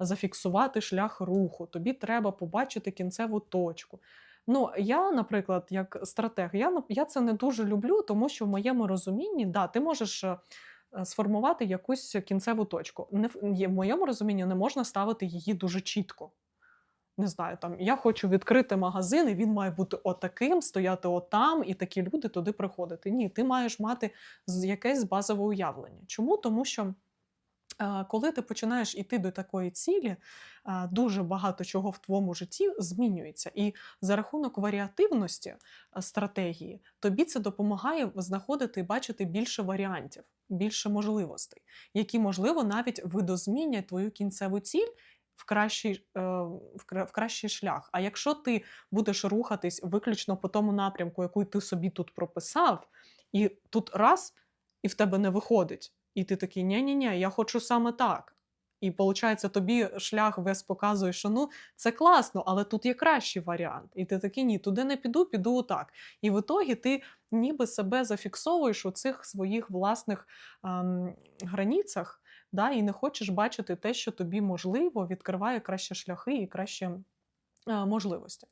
зафіксувати шлях руху, тобі треба побачити кінцеву точку. Ну, я, наприклад, як стратег, я, я це не дуже люблю, тому що в моєму розумінні, да, ти можеш е, е, сформувати якусь кінцеву точку. Не, в моєму розумінні не можна ставити її дуже чітко. Не знаю, там я хочу відкрити магазин, і він має бути отаким, стояти отам, і такі люди туди приходити. Ні, ти маєш мати якесь базове уявлення. Чому? Тому що. Коли ти починаєш іти до такої цілі, дуже багато чого в твоєму житті змінюється. І за рахунок варіативності стратегії тобі це допомагає знаходити і бачити більше варіантів, більше можливостей, які, можливо, навіть видозмінять твою кінцеву ціль в кращий, е, в кращий шлях. А якщо ти будеш рухатись виключно по тому напрямку, який ти собі тут прописав, і тут раз, і в тебе не виходить, і ти такий, ні-ні-ні, я хочу саме так. І виходить, тобі шлях весь показує, що ну це класно, але тут є кращий варіант. І ти такий, ні, туди не піду, піду отак. І в ітогі ти ніби себе зафіксовуєш у цих своїх власних ем, границях, да, і не хочеш бачити те, що тобі можливо, відкриває кращі шляхи і кращі е, можливості.